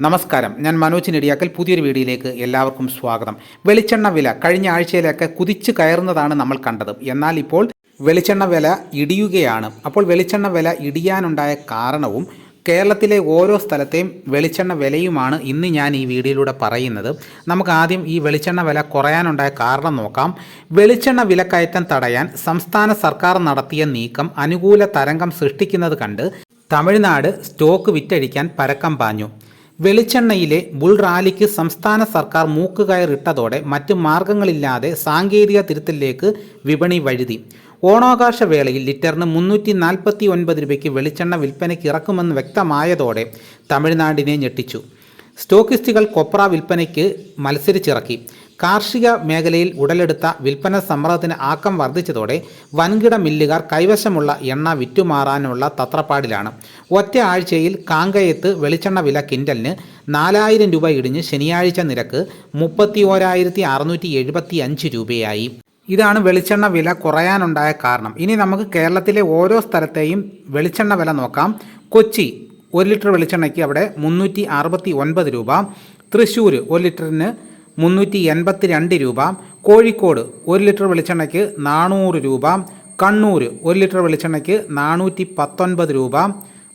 നമസ്കാരം. ഞാൻ മനോജ് നെടിയാക്കൽ. പുതിയൊരു വീഡിയോയിലേക്ക് എല്ലാവർക്കും സ്വാഗതം. വെളിച്ചെണ്ണ വില. കഴിഞ്ഞ ആഴ്ചയിലൊക്കെ കുതിച്ചു കയറുന്നതാണ് നമ്മൾ കണ്ടത്. എന്നാൽ ഇപ്പോൾ വെളിച്ചെണ്ണ വില ഇടിയുകയാണ്. അപ്പോൾ വെളിച്ചെണ്ണ വില ഇടിയാനുണ്ടായ കാരണവും കേരളത്തിലെ ഓരോ സ്ഥലത്തെയും വെളിച്ചെണ്ണ വിലയുമാണ് ഇന്ന് ഞാൻ ഈ വീഡിയോയിലൂടെ പറയുന്നത്. നമുക്ക് ആദ്യം ഈ വെളിച്ചെണ്ണ വില കുറയാനുണ്ടായ കാരണം നോക്കാം. വെളിച്ചെണ്ണ വിലക്കയറ്റം തടയാൻ സംസ്ഥാന സർക്കാർ നടത്തിയ നീക്കം അനുകൂല തരംഗം സൃഷ്ടിക്കുന്നത് കണ്ട് തമിഴ്നാട് സ്റ്റോക്ക് വിറ്റഴിക്കാൻ പരക്കം പാഞ്ഞു. വെളിച്ചെണ്ണയിലെ ബുൾ റാലിക്ക് സംസ്ഥാന സർക്കാർ മൂക്കുകയറിട്ടതോടെ മറ്റ് മാർഗങ്ങളില്ലാതെ സാങ്കേതിക തിരുത്തലിലേക്ക് വിപണി വഴുതി. ഓണാകാശ വേളയിൽ ലിറ്ററിന് മുന്നൂറ്റി നാൽപ്പത്തി ഒൻപത് രൂപയ്ക്ക് വെളിച്ചെണ്ണ വിൽപ്പനയ്ക്ക് ഇറക്കുമെന്ന് വ്യക്തമായതോടെ തമിഴ്നാടിനെ ഞെട്ടിച്ചു. സ്റ്റോക്കിസ്റ്റുകൾ കൊപ്ര വിൽപ്പനയ്ക്ക് മത്സരിച്ചിറക്കി. കാർഷിക മേഖലയിൽ ഉടലെടുത്ത വിൽപ്പന സമ്മർദ്ദത്തിന് ആക്കം വർദ്ധിച്ചതോടെ വൻകിട മില്ലുകാർ കൈവശമുള്ള എണ്ണ വിറ്റുമാറാനുള്ള തത്രപ്പാടിലാണ്. ഒറ്റ ആഴ്ചയിൽ കാങ്കയത്ത് വെളിച്ചെണ്ണ വില കിൻഡലിന് നാലായിരം രൂപ ഇടിഞ്ഞ് ശനിയാഴ്ച നിരക്ക് മുപ്പത്തി ഓരായിരത്തി അറുന്നൂറ്റി എഴുപത്തി അഞ്ച് രൂപയായി. ഇതാണ് വെളിച്ചെണ്ണ വില കുറയാനുണ്ടായ കാരണം. ഇനി നമുക്ക് കേരളത്തിലെ ഓരോ സ്ഥലത്തെയും വെളിച്ചെണ്ണ വില നോക്കാം. കൊച്ചി ഒരു ലിറ്റർ വെളിച്ചെണ്ണയ്ക്ക് അവിടെ മുന്നൂറ്റി അറുപത്തി ഒൻപത് രൂപ. തൃശ്ശൂർ ഒരു ലിറ്ററിന് മുന്നൂറ്റി എൺപത്തി രണ്ട് രൂപ കോഴിക്കോട് ഒരു ലിറ്റർ വെളിച്ചെണ്ണയ്ക്ക് നാനൂറ് രൂപ കണ്ണൂർ ഒരു ലിറ്റർ വെളിച്ചെണ്ണയ്ക്ക് നാനൂറ്റി പത്തൊൻപത് രൂപ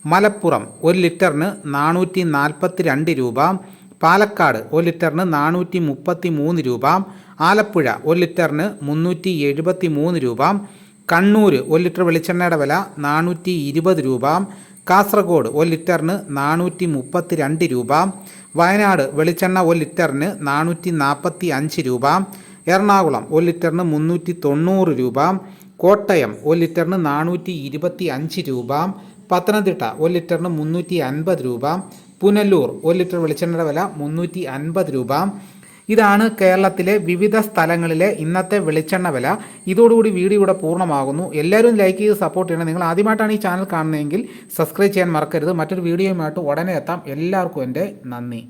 മലപ്പുറം ഒരു ലിറ്ററിന് നാനൂറ്റി നാൽപ്പത്തി രണ്ട് രൂപ പാലക്കാട് ഒരു ലിറ്ററിന് നാനൂറ്റി മുപ്പത്തി മൂന്ന് രൂപ ആലപ്പുഴ ഒരു ലിറ്ററിന് മുന്നൂറ്റി എഴുപത്തി മൂന്ന് രൂപ കണ്ണൂർ ഒരു ലിറ്റർ വെളിച്ചെണ്ണയുടെ വില നാനൂറ്റി ഇരുപത് രൂപ കാസർഗോഡ് ഒരു ലിറ്ററിന് നാനൂറ്റി മുപ്പത്തി രണ്ട് രൂപ വയനാട് വെളിച്ചെണ്ണ ഒരു ലിറ്ററിന് നാനൂറ്റി നാൽപ്പത്തി അഞ്ച് രൂപ എറണാകുളം ഒരു ലിറ്ററിന് മുന്നൂറ്റി തൊണ്ണൂറ് രൂപ കോട്ടയം ഒരു ലിറ്ററിന് നാനൂറ്റി ഇരുപത്തി അഞ്ച് രൂപ പത്തനംതിട്ട ഒരു ലിറ്ററിന് മുന്നൂറ്റി അൻപത് രൂപ പുനലൂർ ഒരു ലിറ്റർ വെളിച്ചെണ്ണയുടെ വില മുന്നൂറ്റി അൻപത് രൂപ ഇതാണ് കേരളത്തിലെ വിവിധ സ്ഥലങ്ങളിലെ ഇന്നത്തെ വെളിച്ചെണ്ണ വില. ഇതോടുകൂടി വീഡിയോ ഇവിടെ പൂർണമാകുന്നു. എല്ലാവരും ലൈക്ക് ചെയ്ത് സപ്പോർട്ട് ചെയ്യണം. നിങ്ങൾ ആദ്യമായിട്ടാണ് ഈ ചാനൽ കാണുന്നതെങ്കിൽ സബ്സ്ക്രൈബ് ചെയ്യാൻ മറക്കരുത്. മറ്റൊരു വീഡിയോയുമായിട്ട് ഉടനെ എത്താം. എല്ലാവർക്കും എന്റെ നന്ദി.